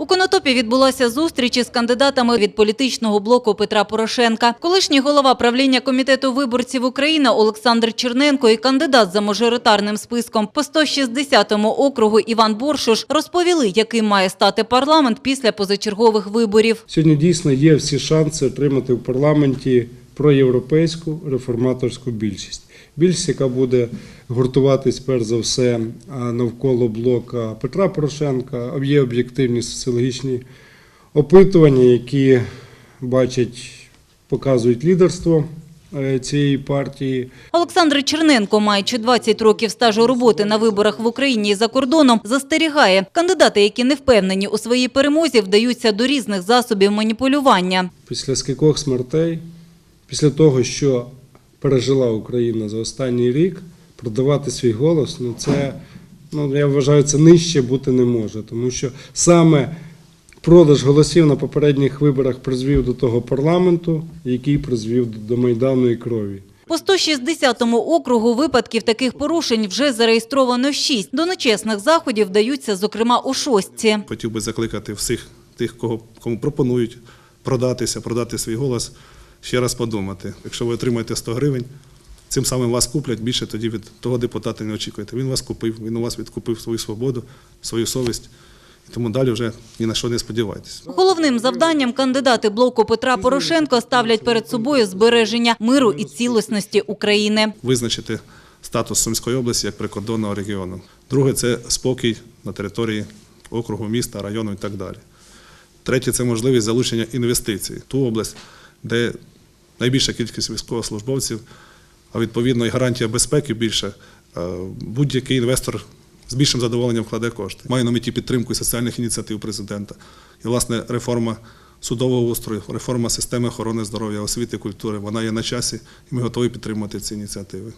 У Конотопі відбулася зустріч із кандидатами від політичного блоку Петра Порошенка. Колишній голова правління комітету виборців України Олександр Черненко і кандидат за мажоритарним списком по 160-му округу Іван Боршуш розповіли, яким має стати парламент після позачергових виборів. Сьогодні дійсно є всі шанси отримати в парламенті проєвропейську реформаторську більшість. Більшість, яка буде гуртуватись перш за все навколо блока Петра Порошенка. Є об'єктивні соціологічні опитування, які бачать, показують лідерство е, цієї партії. Олександр Черненко, маючи 20 років стажу роботи на виборах в Україні і за кордоном, застерігає, кандидати, які не впевнені у своїй перемозі, вдаються до різних засобів маніпулювання. Після скількох смертей, після того, що пережила Україна за останній рік, продавати свій голос, ну це, ну я вважаю, це нижче бути не може. Тому що саме продаж голосів на попередніх виборах призвів до того парламенту, який призвів до Майдану і крові. По 160-му округу випадків таких порушень вже зареєстровано 6. До нечесних заходів вдаються, зокрема, у шостці. Хотів би закликати всіх тих, кого, кому пропонують продатися, продати свій голос, ще раз подумати. Якщо ви отримаєте 100 гривень, цим самим вас куплять, більше тоді від того депутата не очікуєте. Він вас купив, він у вас відкупив свою свободу, свою совість. Тому далі вже ні на що не сподівайтесь. Головним завданням кандидати блоку Петра Порошенка ставлять перед собою збереження миру і цілісності України. Визначити статус Сумської області як прикордонного регіону. Друге це спокій на території округу, міста, району і так далі. Третє це можливість залучення інвестицій. Ту область, де найбільша кількість військовослужбовців, а відповідно і гарантія безпеки більше, будь-який інвестор з більшим задоволенням вкладе кошти. Маю на меті підтримку соціальних ініціатив президента. І, власне, реформа судового устрою, реформа системи охорони здоров'я, освіти, культури, вона є на часі, і ми готові підтримувати ці ініціативи.